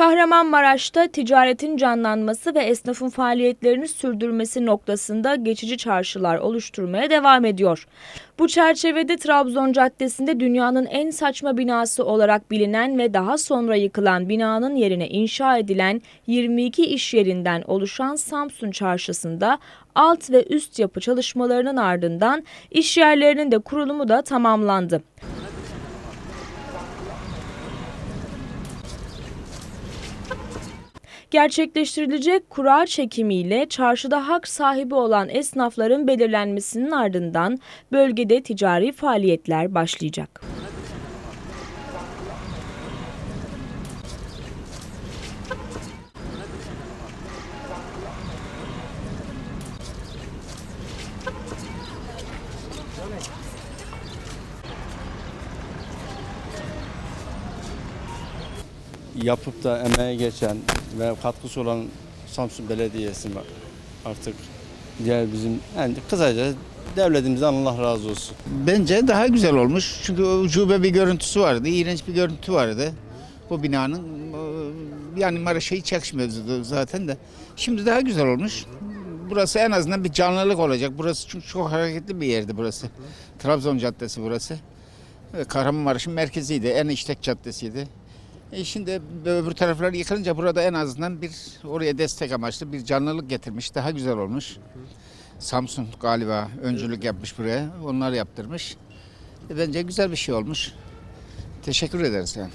Kahramanmaraş'ta ticaretin canlanması ve esnafın faaliyetlerini sürdürmesi noktasında geçici çarşılar oluşturmaya devam ediyor. Bu çerçevede Trabzon Caddesi'nde dünyanın en saçma binası olarak bilinen ve daha sonra yıkılan binanın yerine inşa edilen 22 iş yerinden oluşan Samsun Çarşısı'nda alt ve üst yapı çalışmalarının ardından iş yerlerinin de kurulumu da tamamlandı. Gerçekleştirilecek kura çekimiyle çarşıda hak sahibi olan esnafların belirlenmesinin ardından bölgede ticari faaliyetler başlayacak. Yapıp da emeğe geçen ve katkısı olan Samsun Belediyesi artık diğer bizim yani kısaca devletimizden Allah razı olsun. Bence daha güzel olmuş. Çünkü o ucube bir görüntüsü vardı. iğrenç bir görüntü vardı. Bu binanın yani Maraş'a hiç zaten de. Şimdi daha güzel olmuş. Burası en azından bir canlılık olacak. Burası çünkü çok hareketli bir yerdi burası. Trabzon Caddesi burası. Kahramanmaraş'ın merkeziydi. En işlek caddesiydi. E şimdi öbür taraflar yıkılınca burada en azından bir oraya destek amaçlı bir canlılık getirmiş. Daha güzel olmuş. Samsun galiba öncülük yapmış buraya. Onlar yaptırmış. E, bence güzel bir şey olmuş. Teşekkür ederiz yani.